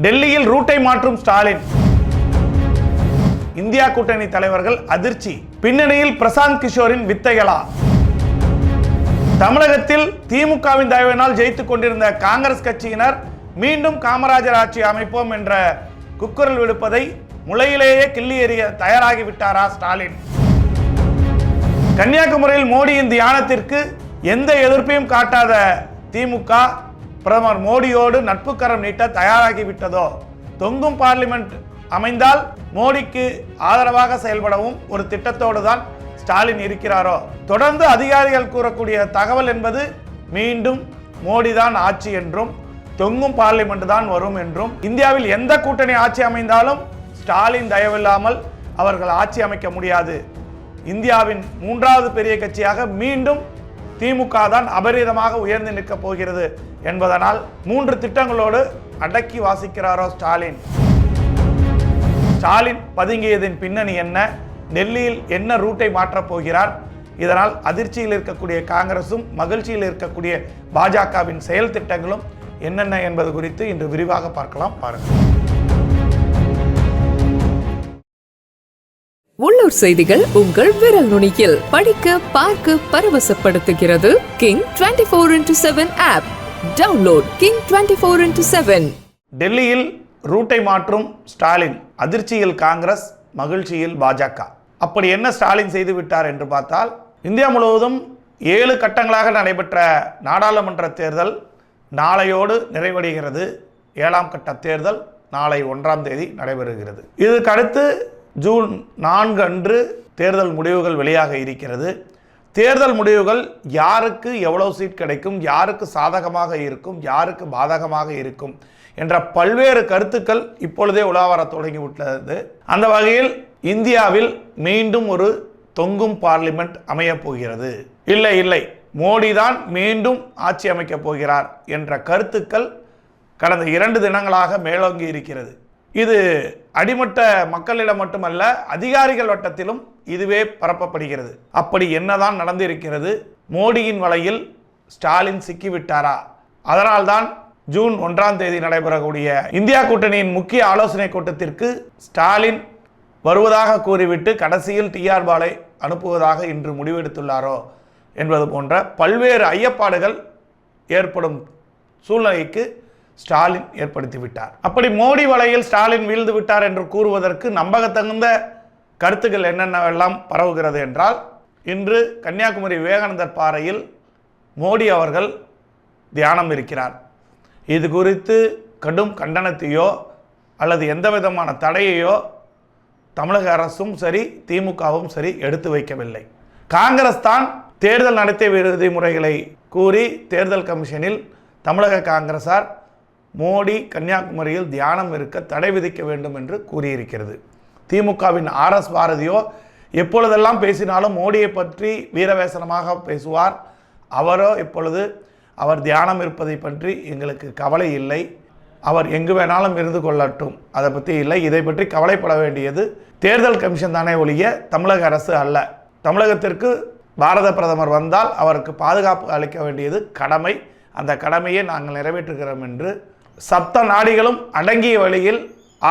டெல்லியில் ரூட்டை மாற்றும் ஸ்டாலின். இந்தியா கூட்டணி தலைவர்கள் அதிர்ச்சி. பின்னணியில் பிரசாந்த் கிஷோரின் வித்தைகளா தமிழகத்தில் திமுகவின் தயவினால் ஜெயித்துக் கொண்டிருந்த காங்கிரஸ் கட்சியினர் மீண்டும் காமராஜர் ஆட்சி அமைப்போம் என்ற குக்குரல் விடுப்பதை முளையிலேயே கிள்ளி எறிய தயாராகிவிட்டாரா ஸ்டாலின்? கன்னியாகுமரியில் மோடியின் தியானத்திற்கு எந்த எதிர்ப்பையும் காட்டாத திமுக பிரதமர் மோடியோடு நட்புக்கரம் நீட்ட தயாராகிவிட்டதோ? தொங்கும் பார்லிமெண்ட் அமைந்தால் மோடிக்கு ஆதரவாக செயல்படவும் ஒரு திட்டத்தோடு தான் ஸ்டாலின் இருக்கிறாரோ? தொடர்ந்து அதிகாரிகள் கூறக்கூடிய தகவல் என்பது மீண்டும் மோடி தான் ஆட்சி என்றும் தொங்கும் பார்லிமெண்ட் தான் வரும் என்றும் இந்தியாவில் எந்த கூட்டணி ஆட்சி அமைந்தாலும் ஸ்டாலின் தயவில்லாமல் அவர்கள் ஆட்சி அமைக்க முடியாது. இந்தியாவின் மூன்றாவது பெரிய கட்சியாக மீண்டும் திமுக தான் அபரிதமாக உயர்ந்து நிற்கப் போகிறது என்பதனால் மூன்று திட்டங்களோடு அடக்கி வாசிக்கிறாரோ ஸ்டாலின். ஸ்டாலின் பதுங்கியதின் பின்னணி என்ன? டெல்லியில் என்ன ரூட்டை மாற்றப் போகிறார்? இதனால் அதிர்ச்சியில் இருக்கக்கூடிய காங்கிரசும் மகிழ்ச்சியில் இருக்கக்கூடிய பாஜகவின் செயல் திட்டங்களும் என்னென்ன என்பது குறித்து இன்று விரிவாக பார்க்கலாம். பாருங்கள். உள்ளூர் செய்திகள் உங்கள் விரல் நுனியில். படிக்க பார்க்க பரவசப்படுத்துகிறது King twenty four into seven app download King twenty four into seven டெல்லியில் ரூட்டை மாற்றும் ஸ்டாலின் அதிர்ச்சியில் காங்கிரஸ் மகிழ்ச்சியில் பாஜக. அப்படி என்ன ஸ்டாலின் செய்து விட்டார் என்று பார்த்தால் இந்தியா முழுவதும் ஏழு கட்டங்களாக நடைபெற்ற நாடாளுமன்ற தேர்தல் நாளையோடு நிறைவடைகிறது. ஏழாம் கட்ட தேர்தல் நாளை ஒன்றாம் தேதி நடைபெறுகிறது. இதுக்கு அடுத்து ஜூன் நான்கு அன்று தேர்தல் முடிவுகள் வெளியாக இருக்கிறது. தேர்தல் முடிவுகள் யாருக்கு எவ்வளோ சீட் கிடைக்கும் யாருக்கு சாதகமாக இருக்கும் யாருக்கு பாதகமாக இருக்கும் என்ற பல்வேறு கருத்துக்கள் இப்பொழுதே உலாவர தொடங்கிவிட்டது அந்த வகையில் இந்தியாவில் மீண்டும் ஒரு தொங்கும் பார்லிமெண்ட் அமையப் போகிறது. இல்லை இல்லை மோடி தான் மீண்டும் ஆட்சி அமைக்கப் போகிறார் என்ற கருத்துக்கள் கடந்த இரண்டு தினங்களாக மேலோங்கி இருக்கிறது. இது அடிமட்ட மக்களிடம் மட்டுமல்ல அதிகாரிகள் வட்டத்திலும் இதுவே பரப்பப்படுகிறது. அப்படி என்னதான் நடந்திருக்கிறது? மோடியின் வலையில் ஸ்டாலின் சிக்கிவிட்டாரா? அதனால்தான் ஜூன் ஒன்றாம் தேதி நடைபெறக்கூடிய இந்தியா கூட்டணியின் முக்கிய ஆலோசனை கூட்டத்திற்கு ஸ்டாலின் வருவதாக கூறிவிட்டு கடைசியில் டிஆர் பாலை அனுப்புவதாக இன்று முடிவெடுத்துள்ளாரோ என்பது போன்ற பல்வேறு ஐயப்பாடுகள் ஏற்படும் சூழ்நிலைக்கு ஸ்டாலின் ஏற்படுத்தி விட்டார். அப்படி மோடி வலையில் ஸ்டாலின் வீழ்ந்து விட்டார் என்று கூறுவதற்கு நம்பகத்தகுந்த கருத்துக்கள் என்னென்னவெல்லாம் பரவுகிறது என்றால் இன்று கன்னியாகுமரி விவேகானந்தர் பாறையில் மோடி அவர்கள் தியானம் இருக்கிறார். இது குறித்து கடும் கண்டனத்தையோ அல்லது எந்த விதமான தடையையோ தமிழக அரசும் சரி திமுகவும் சரி எடுத்து வைக்கவில்லை. காங்கிரஸ் தான் தேர்தல் நடத்தை விதிமுறைகளை கூறி தேர்தல் கமிஷனில் தமிழக காங்கிரசார் மோடி கன்னியாகுமரியில் தியானம் இருக்க தடை விதிக்க வேண்டும் என்று கூறியிருக்கிறது. திமுகவின் ஆர்எஸ் பாரதியோ எப்பொழுதெல்லாம் பேசினாலும் மோடியை பற்றி வீரவேசனமாக பேசுவார். அவரோ இப்பொழுது அவர் தியானம் இருப்பதை பற்றி எங்களுக்கு கவலை இல்லை. அவர் எங்கு வேணாலும் இருந்து கொள்ளட்டும். அதை பற்றி இல்லை. இதை பற்றி கவலைப்பட வேண்டியது தேர்தல் கமிஷன் தானே ஒழிய தமிழக அரசு அல்ல. தமிழகத்திற்கு பாரத பிரதமர் வந்தால் அவருக்கு பாதுகாப்பு அளிக்க வேண்டியது கடமை. அந்த கடமையை நாங்கள் நிறைவேற்றுகிறோம் என்று சப்த நாடிகளும் அடங்கிய வழியில்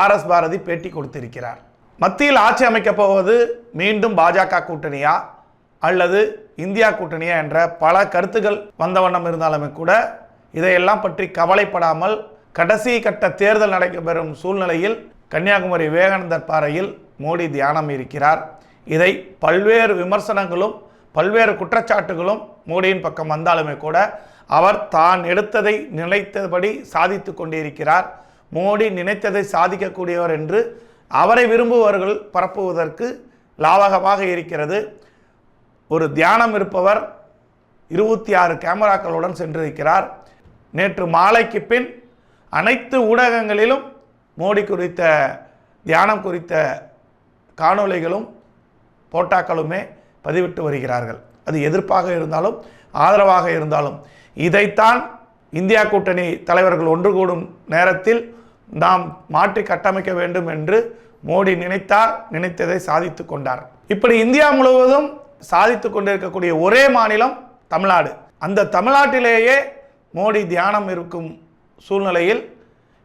ஆர்எஸ் பாரதி பேட்டி கொடுத்திருக்கிறார். மத்தியில் ஆட்சி அமைக்கப் போவது மீண்டும் பாஜக கூட்டணியா அல்லது இந்தியா கூட்டணியா என்ற பல கருத்துக்கள் வந்த வண்ணம் இருந்தாலுமே கூட இதையெல்லாம் பற்றி கவலைப்படாமல் கடைசி கட்ட தேர்தல் நடைபெறும் சூழ்நிலையில் கன்னியாகுமரி விவேகானந்தர் பாறையில் மோடி தியானம் இருக்கிறார். இதை பல்வேறு விமர்சனங்களும் பல்வேறு குற்றச்சாட்டுகளும் மோடியின் பக்கம் வந்தாலுமே கூட அவர் தான் எடுத்ததை நினைத்தபடி சாதித்து கொண்டிருக்கிறார். மோடி நினைத்ததை சாதிக்கக்கூடியவர் என்று அவரை விரும்புபவர்கள் பரப்புவதற்கு லாவகமாக இருக்கிறது. ஒரு தியானம் இருப்பவர் இருபத்தி ஆறு கேமராக்களுடன் சென்றிருக்கிறார். நேற்று மாலைக்கு பின் அனைத்து ஊடகங்களிலும் மோடி குறித்த தியானம் குறித்த காணொளிகளும் போட்டாக்களுமே பதிவிட்டு வருகிறார்கள். அது எதிர்ப்பாக இருந்தாலும் ஆதரவாக இருந்தாலும். இதைத்தான் இந்தியா கூட்டணி தலைவர்கள் ஒன்று கூடும் நேரத்தில் நாம் மாற்றி கட்டமைக்க வேண்டும் என்று மோடி நினைத்தார் நினைத்ததை சாதித்து கொண்டார். இப்படி இந்தியா முழுவதும் சாதித்து கொண்டிருக்கக்கூடிய ஒரே மாநிலம் தமிழ்நாடு. அந்த தமிழ்நாட்டிலேயே மோடி தியானம் இருக்கும் சூழ்நிலையில்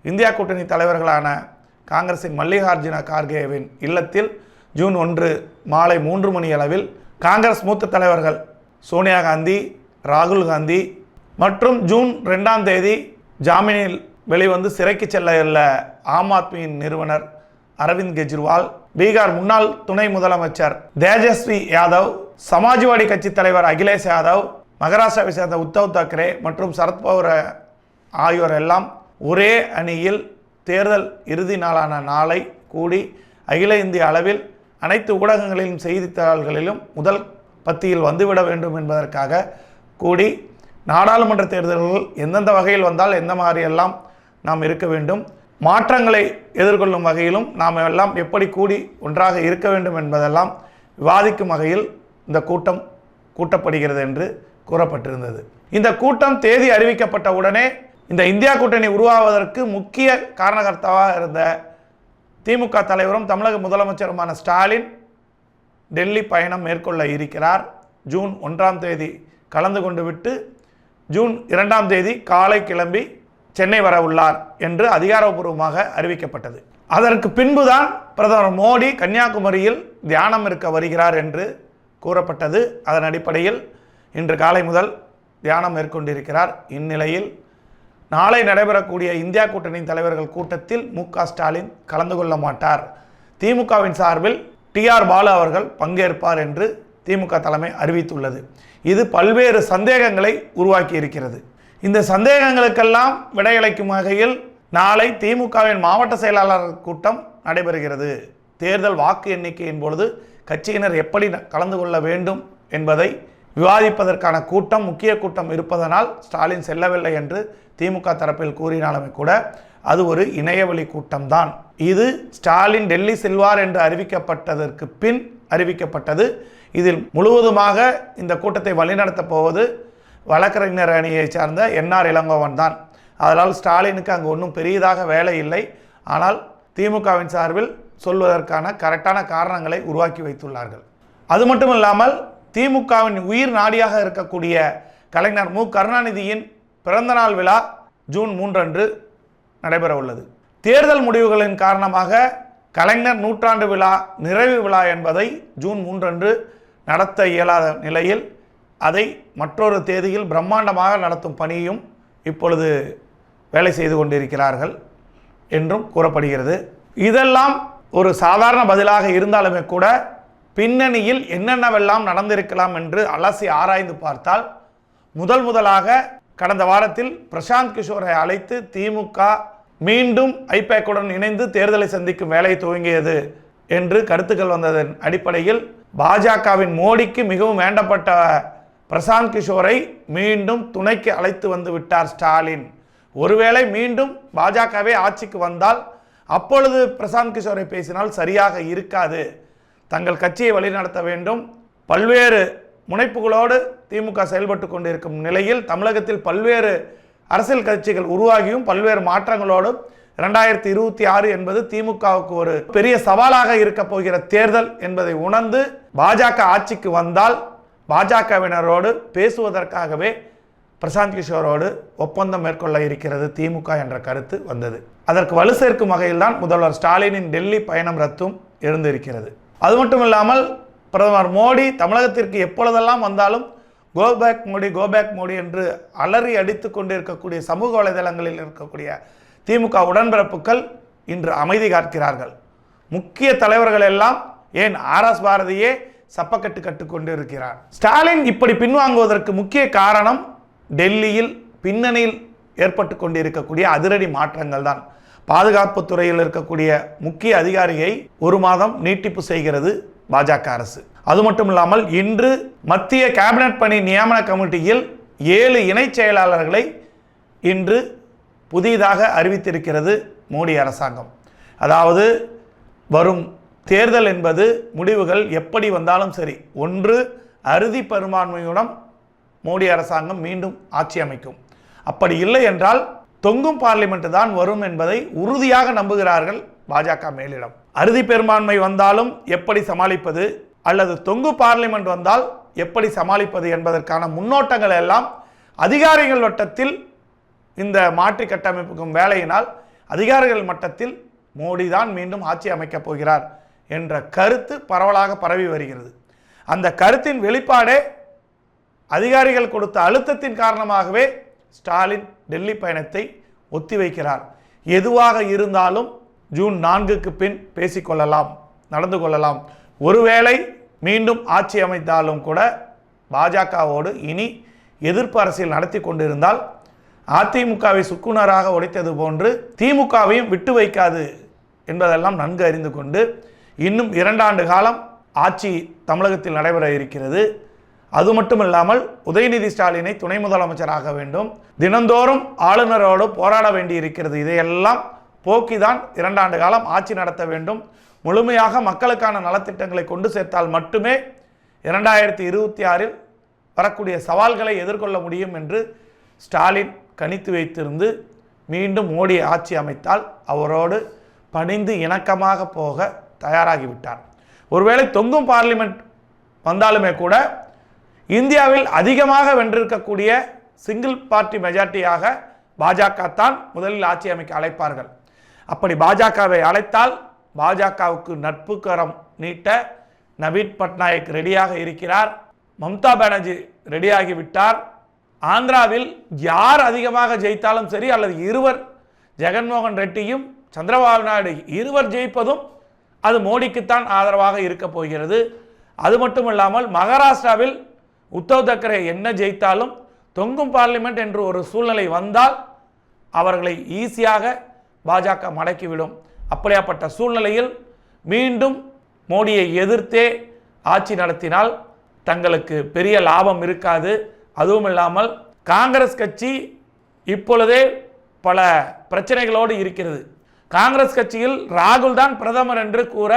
இந்தியா கூட்டணி தலைவர்களான காங்கிரசின் மல்லிகார்ஜுன கார்கேவின் இல்லத்தில் ஜூன் ஒன்று மாலை மூன்று மணி அளவில் காங்கிரஸ் மூத்த தலைவர்கள் சோனியா காந்தி ராகுல் காந்தி மற்றும் ஜூன் ரெண்டாம் தேதி ஜாமீனில் வெளிவந்து சிறைக்கு செல்ல உள்ள ஆம் ஆத்மியின் நிறுவனர் அரவிந்த் கெஜ்ரிவால் பீகார் முன்னாள் துணை முதலமைச்சர் தேஜஸ்வி யாதவ் சமாஜ்வாடி கட்சி தலைவர் அகிலேஷ் யாதவ் மகாராஷ்டிராவை சேர்ந்த உத்தவ் தாக்கரே மற்றும் சரத்பவர் ஆகியோர் எல்லாம் ஒரே அணியில் தேர்தல் இறுதி நாளான நாளை கூடி அகில இந்திய அளவில் அனைத்து ஊடகங்களிலும் செய்தித்தாள்களிலும் முதல் பத்தியில் வந்துவிட வேண்டும் என்பதற்காக கூடி நாடாளுமன்ற தேர்தல்கள் எந்தெந்த வகையில் வந்தால் எந்த மாதிரியெல்லாம் நாம் இருக்க வேண்டும் மாற்றங்களை எதிர்கொள்ளும் வகையிலும் நாம் எல்லாம் எப்படி கூடி ஒன்றாக இருக்க வேண்டும் என்பதெல்லாம் விவாதிக்கும் வகையில் இந்த கூட்டம் கூட்டப்படுகிறது என்று கூறப்பட்டிருந்தது. இந்த கூட்டம் தேதி அறிவிக்கப்பட்ட உடனே இந்த இந்தியா கூட்டணி உருவாவதற்கு முக்கிய காரணகர்த்தாவாக இருந்த திமுக தலைவரும் தமிழக முதலமைச்சருமான ஸ்டாலின் டெல்லி பயணம் மேற்கொள்ள இருக்கிறார். ஜூன் ஒன்றாம் தேதி கலந்து கொண்டு விட்டு ஜூன் இரண்டாம் தேதி காலை கிளம்பி சென்னை வர உள்ளார் என்று அதிகாரப்பூர்வமாக அறிவிக்கப்பட்டது. அதற்கு பின்புதான் பிரதமர் மோடி கன்னியாகுமரியில் தியானம் இருக்க வருகிறார் என்று கூறப்பட்டது. அதன் அடிப்படையில் இன்று காலை முதல் தியானம் மேற்கொண்டிருக்கிறார். இந்நிலையில் நாளை நடைபெறக்கூடிய இந்தியா கூட்டணியின் தலைவர்கள் கூட்டத்தில் மு க ஸ்டாலின் கலந்து கொள்ள மாட்டார். திமுகவின் சார்பில் டிஆர் பாலு அவர்கள் பங்கேற்பார் என்று திமுக தலைமை அறிவித்துள்ளது. இது பல்வேறு சந்தேகங்களை உருவாக்கி இருக்கிறது இந்த சந்தேகங்களுக்கெல்லாம் விடையளிக்கும் வகையில் நாளை திமுகவின் மாவட்ட செயலாளர் கூட்டம் நடைபெறுகிறது. தேர்தல் வாக்கு எண்ணிக்கையின் பொழுது கட்சியினர் எப்படி கலந்து கொள்ள வேண்டும் என்பதை விவாதிப்பதற்கான கூட்டம் முக்கிய கூட்டம் இருப்பதனால் ஸ்டாலின் செல்லவில்லை என்று திமுக தரப்பில் கூறினாலுமே கூட அது ஒரு இணையவழி கூட்டம்தான். இது ஸ்டாலின் டெல்லி செல்வார் என்று அறிவிக்கப்பட்டதற்கு பின் அறிவிக்கப்பட்டது. இதில் முழுவதுமாக இந்த கூட்டத்தை வழிநடத்தப் போவது வழக்கறிஞர் அணியைச் சார்ந்த என்ஆர் இளங்கோவன் தான். அதனால் ஸ்டாலினுக்கு அங்கு ஒன்றும் பெரியதாக வேலை இல்லை. ஆனால் திமுகவின் சார்பில் சொல்வதற்கான கரெக்டான காரணங்களை உருவாக்கி வைத்துள்ளார்கள். அது மட்டும் இல்லாமல் திமுகவின் உயிர் நாடியாக இருக்கக்கூடிய கலைஞர் மு. கருணாநிதியின் பிறந்தநாள் விழா ஜூன் மூன்றன்று நடைபெற உள்ளது. தேர்தல் முடிவுகளின் காரணமாக கலைஞர் நூற்றாண்டு விழா நிறைவு விழா என்பதை ஜூன் மூன்றன்று நடத்த இயலாத நிலையில் அதை மற்றொரு தேதியில் பிரம்மாண்டமாக நடத்தும் பணியும் இப்பொழுது வேலை செய்து கொண்டிருக்கிறார்கள் என்றும் கூறப்படுகிறது. இதெல்லாம் ஒரு சாதாரண பதிலாக இருந்தாலுமே கூட பின்னணியில் என்னென்னவெல்லாம் நடந்திருக்கலாம் என்று அலசி ஆராய்ந்து பார்த்தால் முதல் முதலாக கடந்த வாரத்தில் பிரசாந்த் கிஷோரை அழைத்து திமுக மீண்டும் ஐபேக்குடன் இணைந்து தேர்தலை சந்திக்கும் வேலையை துவங்கியது என்று கருத்துக்கள் வந்ததன் அடிப்படையில் பாஜகவின் மோடிக்கு மிகவும் வேண்டப்பட்ட பிரசாந்த் கிஷோரை மீண்டும் துணைக்கு அழைத்து வந்து விட்டார் ஸ்டாலின். ஒருவேளை மீண்டும் பாஜகவே ஆட்சிக்கு வந்தால் அப்பொழுது பிரசாந்த் கிஷோரை பேசினால் சரியாக இருக்காது. தங்கள் கட்சியை வழிநடத்த வேண்டும். பல்வேறு முனைப்புகளோடு திமுக செயல்பட்டு கொண்டிருக்கும் நிலையில் தமிழகத்தில் பல்வேறு அரசியல் கட்சிகள் உருவாகியும் பல்வேறு மாற்றங்களோடும் இரண்டாயிரத்தி இருபத்தி ஆறு என்பது திமுகவுக்கு ஒரு பெரிய சவாலாக இருக்க போகிற தேர்தல் என்பதை உணர்ந்து பாஜக ஆட்சிக்கு வந்தால் பாஜகவினரோடு பேசுவதற்காகவே பிரசாந்த் கிஷோரோடு ஒப்பந்தம் மேற்கொள்ள இருக்கிறது திமுக என்ற கருத்து வந்தது. அதற்கு வலு சேர்க்கும் வகையில்தான் முதல்வர் ஸ்டாலினின் டெல்லி பயணம் ரத்தும் இருந்திருக்கிறது அது மட்டும் இல்லாமல் பிரதமர் மோடி தமிழகத்திற்கு எப்பொழுதெல்லாம் வந்தாலும் கோபேக் மோடி கோபேக் மோடி என்று அலறி அடித்து கொண்டிருக்கக்கூடிய சமூக வலைதளங்களில் இருக்கக்கூடிய திமுக உடன்பிறப்புகள் இன்று அமைதி காக்கிறார்கள். முக்கிய தலைவர்கள் எல்லாம் ஏன் ஆர் எஸ் பாரதியே சப்பக்கட்டு கட்டுக்கொண்டு இருக்கிறார் ஸ்டாலின் இப்படி பின்வாங்குவதற்கு முக்கிய காரணம் டெல்லியில் பின்னணியில் ஏற்பட்டு கொண்டிருக்கக்கூடிய அதிரடி மாற்றங்கள் தான். பாதுகாப்பு துறையில் இருக்கக்கூடிய முக்கிய அதிகாரியை ஒரு மாதம் நீட்டிப்பு செய்கிறது பாஜக அரசு. அது மட்டும் இல்லாமல் இன்று மத்திய கேபினட் பணி நியமன கமிட்டியில் ஏழு இணைச் செயலாளர்களை இன்று புதிதாக அறிவித்திருக்கிறது மோடி அரசாங்கம். அதாவது வரும் தேர்தல் என்பது முடிவுகள் எப்படி வந்தாலும் சரி ஒன்று அறுதி பெரும்பான்மையுடன் மோடி அரசாங்கம் மீண்டும் ஆட்சி அமைக்கும். அப்படி இல்லை என்றால் தொங்கும் பார்லிமெண்ட் தான் வரும் என்பதை உறுதியாக நம்புகிறார்கள் பாஜக மேலிடம். அறுதி பெரும்பான்மை வந்தாலும் எப்படி சமாளிப்பது அல்லது தொங்கு பார்லிமெண்ட் வந்தால் எப்படி சமாளிப்பது என்பதற்கான முன்னோட்டங்கள் எல்லாம் அதிகாரிகள் வட்டத்தில் இந்த மாற்றி கட்டமைப்புக்கும் வேலையினால் அதிகாரிகள் மட்டத்தில் மோடி தான் மீண்டும் ஆட்சி அமைக்கப் போகிறார் என்ற கருத்து பரவலாக பரவி வருகிறது. அந்த கருத்தின் வெளிப்பாடே அதிகாரிகள் கொடுத்த அழுத்தத்தின் காரணமாகவே ஸ்டாலின் டெல்லி பயணத்தை ஒத்திவைக்கிறார். எதுவாக இருந்தாலும் ஜூன் நான்குக்கு பின் பேசிக்கொள்ளலாம் நடந்து கொள்ளலாம். ஒருவேளை மீண்டும் ஆட்சி அமைத்தாலும் கூட பாஜகவோடு இனி எதிர்ப்பு அரசியல் நடத்தி கொண்டிருந்தால் அதிமுகவை சுக்குனராக உடைத்தது போன்று திமுகவையும் விட்டு வைக்காது என்பதெல்லாம் நன்கு அறிந்து கொண்டு இன்னும் இரண்டாண்டு காலம் ஆட்சி தமிழகத்தில் நடைபெற இருக்கிறது. அது மட்டுமில்லாமல் உதயநிதி ஸ்டாலினை துணை முதலமைச்சராக வேண்டும். தினந்தோறும் ஆளுநரோடு போராட வேண்டியிருக்கிறது. இதையெல்லாம் போக்கிதான் இரண்டாண்டு காலம் ஆட்சி நடத்த வேண்டும். முழுமையாக மக்களுக்கான நலத்திட்டங்களை கொண்டு சேர்த்தால் மட்டுமே இரண்டாயிரத்தி இருபத்தி ஆறில் வரக்கூடிய சவால்களை எதிர்கொள்ள முடியும் என்று ஸ்டாலின் கணித்து வைத்திருந்து மீண்டும் மோடி ஆட்சி அமைத்தால் அவரோடு பணிந்து இணக்கமாக போக தயாராகிவிட்டார். ஒருவேளை தொங்கும் பார்லிமெண்ட் வந்தாலுமே கூட இந்தியாவில் அதிகமாக வென்றிருக்கக்கூடிய சிங்கிள் பார்ட்டி மெஜாரிட்டியாக பாஜக தான் முதலில் ஆட்சி அமைக்க அழைப்பார்கள். அப்படி பாஜகவை அழைத்தால் பாஜகவுக்கு நட்பு கரம் நீட்ட நவீன் பட்நாயக் ரெடியாக இருக்கிறார். மம்தா பானர்ஜி ரெடியாகிவிட்டார். ஆந்திராவில் யார் அதிகமாக ஜெயித்தாலும் சரி அல்லது இருவர் ஜெகன்மோகன் ரெட்டியும் சந்திரபாபு நாயுடு இருவர் ஜெயிப்பதும் அது மோடிக்குத்தான் ஆதரவாக இருக்க போகிறது. அது மட்டும் இல்லாமல் மகாராஷ்டிராவில் உத்தவ் தக்கரே என்ன ஜெயித்தாலும் தொங்கும் பார்லிமெண்ட் என்று ஒரு சூழ்நிலை வந்தால் அவர்களை ஈஸியாக பாஜக மடக்கிவிடும். அப்படியாப்பட்ட சூழ்நிலையில் மீண்டும் மோடியை எதிர்த்தே ஆட்சி நடத்தினால் தங்களுக்கு பெரிய லாபம் இருக்காது. அதுவும் இல்லாமல் காங்கிரஸ் கட்சி இப்பொழுதே பல பிரச்சனைகளோடு இருக்கிறது. காங்கிரஸ் கட்சியில் ராகுல் தான் பிரதமர் என்று கூற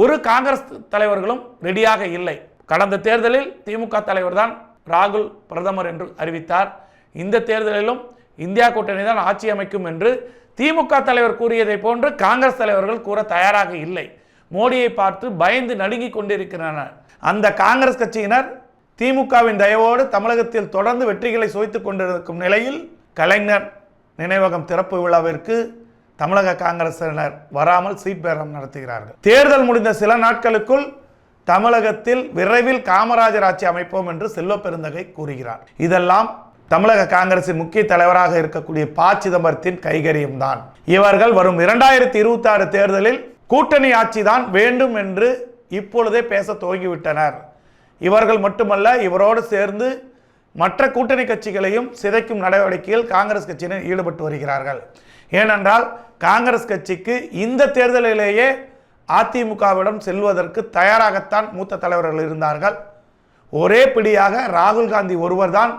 ஒரு காங்கிரஸ் தலைவர்களும் ரெடியாக இல்லை. கடந்த தேர்தலில் திமுக தலைவர் தான் ராகுல் பிரதமர் என்று அறிவித்தார். இந்த தேர்தலிலும் இந்தியா கூட்டணி தான் ஆட்சி அமைக்கும் என்று திமுக தலைவர் கூறியதை போன்று காங்கிரஸ் தலைவர்கள் கூற தயாராக இல்லை. மோடியை பார்த்து பயந்து நடுங்கிக் கொண்டிருக்கின்றனர் அந்த காங்கிரஸ் கட்சியினர் திமுகவின் தயவோடு தமிழகத்தில் தொடர்ந்து வெற்றிகளை சுவைத்துக் கொண்டிருக்கும் நிலையில் கலைஞர் நினைவகம் திறப்பு விழாவிற்கு தமிழக காங்கிரசினர் வராமல் சீட் பேரம் நடத்துகிறார்கள். தேர்தல் முடிந்த சில நாட்களுக்குள் தமிழகத்தில் விரைவில் காமராஜர் ஆட்சி அமைப்போம் என்று செல்வ பெருந்தகை கூறுகிறார். இதெல்லாம் தமிழக காங்கிரசின் முக்கிய தலைவராக இருக்கக்கூடிய ப. சிதம்பரத்தின் கைகரியம்தான் இவர்கள் வரும் இரண்டாயிரத்தி இருபத்தி ஆறு தேர்தலில் கூட்டணி ஆட்சி தான் வேண்டும் என்று இப்பொழுதே பேச துவங்கிவிட்டனர். இவர்கள் மட்டுமல்ல இவரோடு சேர்ந்து மற்ற கூட்டணி கட்சிகளையும் சிதைக்கும் நடவடிக்கையில் காங்கிரஸ் கட்சியினர் ஈடுபட்டு வருகிறார்கள். ஏனென்றால் காங்கிரஸ் கட்சிக்கு இந்த தேர்தலிலேயே அதிமுகவிடம் செல்வதற்கு தயாராகத்தான் மூத்த தலைவர்கள் இருந்தார்கள். ஒரே பிடியாக ராகுல் காந்தி ஒருவர்தான்.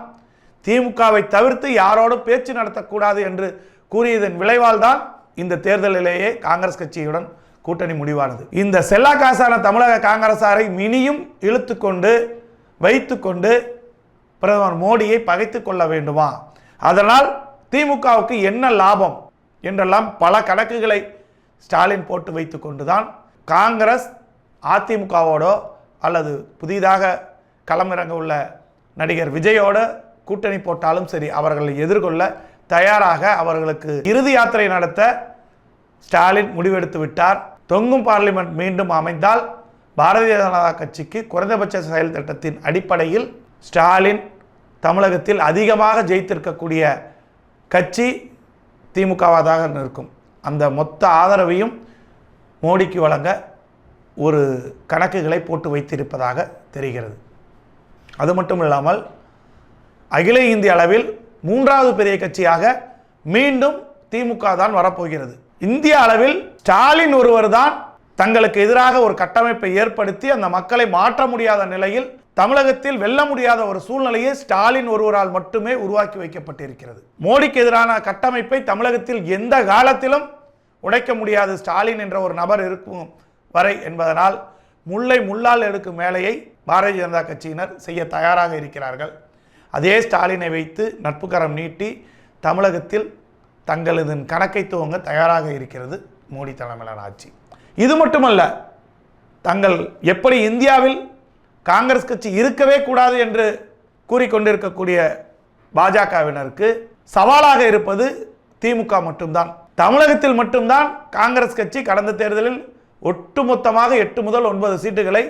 திமுகவை தவிர்த்து யாரோடும் பேச்சு நடத்தக்கூடாது என்று கூறியதன் விளைவால் தான் இந்த தேர்தலிலேயே காங்கிரஸ் கட்சியுடன் கூட்டணி முடிவானது. இந்த செல்லா காசான தமிழக காங்கிரசாரை மினியும் இழுத்துக்கொண்டு வைத்துக்கொண்டு பிரதமர் மோடியை பகைத்து கொள்ள வேண்டுமா? அதனால் திமுகவுக்கு என்ன லாபம் என்றெல்லாம் பல கணக்குகளை ஸ்டாலின் போட்டு வைத்து கொண்டுதான் காங்கிரஸ் அதிமுகவோடோ அல்லது புதிதாக களமிறங்க உள்ள நடிகர் விஜயோட கூட்டணி போட்டாலும் சரி அவர்களை எதிர்கொள்ள தயாராக அவர்களுக்கு இறுதி யாத்திரை நடத்த ஸ்டாலின் முடிவெடுத்து விட்டார். தொங்கும் பார்லிமெண்ட் மீண்டும் அமைந்தால் பாரதிய ஜனதா கட்சிக்கு குறைந்தபட்ச செயல் திட்டத்தின் அடிப்படையில் ஸ்டாலின் தமிழகத்தில் அதிகமாக ஜெயித்திருக்கக்கூடிய கட்சி திமுகவாதாக இருக்கும் அந்த மொத்த ஆதரவையும் மோடிக்கு வழங்க ஒரு கணக்குகளை போட்டு வைத்திருப்பதாக தெரிகிறது. அது மட்டும் இல்லாமல் அகில இந்திய அளவில் மூன்றாவது பெரிய கட்சியாக மீண்டும் திமுக தான் வரப்போகிறது. இந்திய அளவில் ஸ்டாலின் ஒருவர் தான் தங்களுக்கு எதிராக ஒரு கட்டமைப்பை ஏற்படுத்தி அந்த மக்களை மாற்ற முடியாத நிலையில் தமிழகத்தில் வெல்ல முடியாத ஒரு சூழ்நிலையை ஸ்டாலின் ஒருவரால் மட்டுமே உருவாக்கி வைக்கப்பட்டிருக்கிறது. மோடிக்கு எதிரான கட்டமைப்பை தமிழகத்தில் எந்த காலத்திலும் உடைக்க முடியாது. ஸ்டாலின் என்ற ஒரு நபர் இருக்கும் வரை என்பதனால் முல்லை முள்ளால் எடுக்கும் வேலையை பாரதிய ஜனதா கட்சியினர் செய்ய தயாராக இருக்கிறார்கள். அதே ஸ்டாலினை வைத்து நட்புக்கரம் நீட்டி தமிழகத்தில் தங்களது கணக்கை துவங்க தயாராக இருக்கிறது. மோடி தலைமையிலான ஆட்சி. இது மட்டுமல்ல தங்கள் எப்படி இந்தியாவில் காங்கிரஸ் கட்சி இருக்கவே கூடாது என்று கூறிக்கொண்டிருக்கக்கூடிய பாஜகவினருக்கு சவாலாக இருப்பது திமுக மட்டும்தான். தமிழகத்தில் மட்டும்தான் காங்கிரஸ் கட்சி கடந்த தேர்தலில் ஒட்டுமொத்தமாக எட்டு முதல் ஒன்பது சீட்டுகளை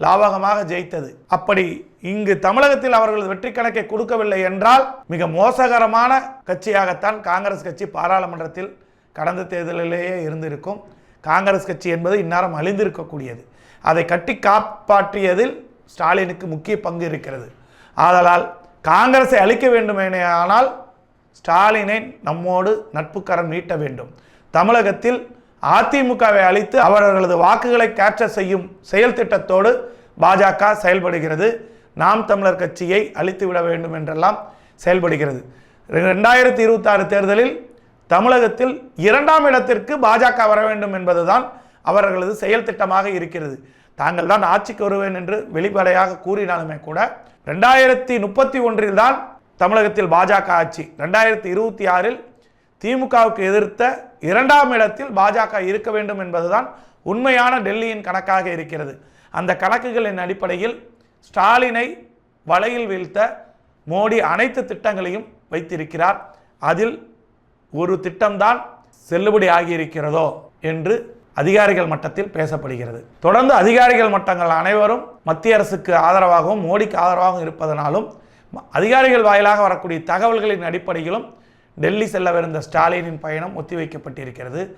லாபகமாக ஜெயித்தது. அப்படி இங்கு தமிழகத்தில் அவர்களது வெற்றி கணக்கை கொடுக்கவில்லை என்றால் மிக மோசகரமான கட்சியாகத்தான் காங்கிரஸ் கட்சி பாராளுமன்றத்தில் கடந்த தேர்தலிலேயே இருந்திருக்கும். காங்கிரஸ் கட்சி என்பது இந்நேரம் அழிந்திருக்கக்கூடியது. அதை கட்டி காப்பாற்றியதில் ஸ்டாலினுக்கு முக்கிய பங்கு இருக்கிறது. ஆதலால் காங்கிரஸை அழிக்க வேண்டுமேனால் ஸ்டாலினை நம்மோடு நட்புக்கரம் நீட்ட வேண்டும். தமிழகத்தில் அதிமுகவை அழித்து அவர்களது வாக்குகளை கேப்சர் செய்யும் செயல் திட்டத்தோடு பாஜக செயல்படுகிறது. நாம் தமிழர் கட்சியை அழித்து விட வேண்டும் என்றெல்லாம் செயல்படுகிறது. ரெண்டாயிரத்தி இருபத்தாறு தேர்தலில் தமிழகத்தில் இரண்டாம் இடத்திற்கு பாஜக வர வேண்டும் என்பதுதான் அவர்களது செயல் திட்டமாக இருக்கிறது. தாங்கள் தான் ஆட்சிக்கு வருவேன் என்று வெளிப்படையாக கூறினாலுமே கூட ரெண்டாயிரத்தி முப்பத்தி ஒன்றில் தான் தமிழகத்தில் பாஜக ஆட்சி. ரெண்டாயிரத்தி இருபத்தி ஆறில் திமுகவுக்கு எதிர்த்த இரண்டாம் இடத்தில் பாஜக இருக்க வேண்டும் என்பதுதான் உண்மையான டெல்லியின் கணக்காக இருக்கிறது. அந்த கணக்குகளின் அடிப்படையில் ஸ்டாலினை வலையில் வீழ்த்த மோடி அனைத்து திட்டங்களையும் வைத்திருக்கிறார். அதில் ஒரு திட்டம்தான் செல்லுபடி ஆகியிருக்கிறதோ என்று அதிகாரிகள் மட்டத்தில் பேசப்படுகிறது. தொடர்ந்து அதிகாரிகள் மட்டங்கள் அனைவரும் மத்திய அரசுக்கு ஆதரவாகவும் மோடிக்கு ஆதரவாகவும் இருப்பதனாலும் ம- அதிகாரிகள் வாயிலாக வரக்கூடிய தகவல்களின் அடிப்படையிலும் டெல்லி செல்லவிருந்த ஸ்டாலினின் பயணம் ஒத்திவைக்கப்பட்டிருக்கிறது.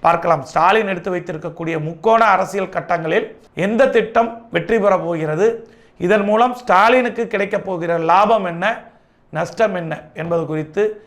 பார்க்கலாம். ஸ்டாலின் எடுத்து வைத்திருக்கக்கூடிய முக்கோண அரசியல் கட்டங்களில் எந்த திட்டம் வெற்றி பெறப் போகிறது? இதன் மூலம் ஸ்டாலினுக்கு கிடைக்கப் போகிற லாபம் என்ன? நஷ்டம் என்ன? என்பது குறித்து